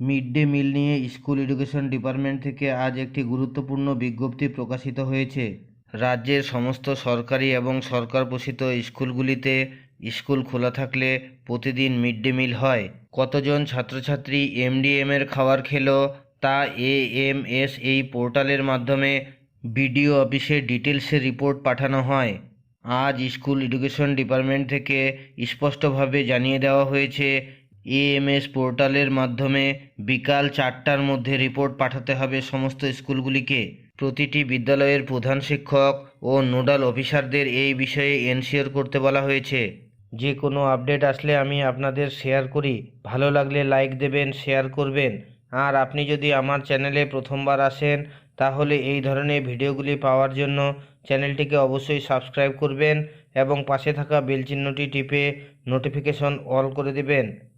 Mid day meal নিয়ে school education department থেকে আজ একটি গুরুত্বপূর্ণ বিজ্ঞপ্তি প্রকাশিত হয়েছে। রাজ্যের সমস্ত সরকারি এবং সরকার পোষিত স্কুলগুলিতে স্কুল খোলা থাকলে প্রতিদিন মিড ডে মিল হয়। কতজন ছাত্রছাত্রী এমডিএম এর খাবার খেলো তা এএমএস এই পোর্টালের মাধ্যমে বিডিও অফিসে ডিটেলসে রিপোর্ট পাঠানো হয়। আজ স্কুল এডুকেশন ডিপার্টমেন্ট থেকে স্পষ্টভাবে জানিয়ে দেওয়া হয়েছে এএমএস পোর্টালের মাধ্যমে বিকাল চারটার মধ্যে রিপোর্ট পাঠাতে হবে সমস্ত স্কুলগুলিকে। প্রতিটি বিদ্যালয়ের প্রধান শিক্ষক ও নোডাল অফিসারদের এই বিষয়ে এনশিওর করতে বলা হয়েছে। যে কোনো আপডেট আসলে আমি আপনাদের শেয়ার করি। ভালো লাগলে লাইক দেবেন, শেয়ার করবেন। আর আপনি যদি আমার চ্যানেলে প্রথমবার আসেন, তাহলে এই ধরনের ভিডিওগুলি পাওয়ার জন্য চ্যানেলটিকে অবশ্যই সাবস্ক্রাইব করবেন এবং পাশে থাকা বেল চিহ্নটি টিপে নোটিফিকেশন অল করে দেবেন।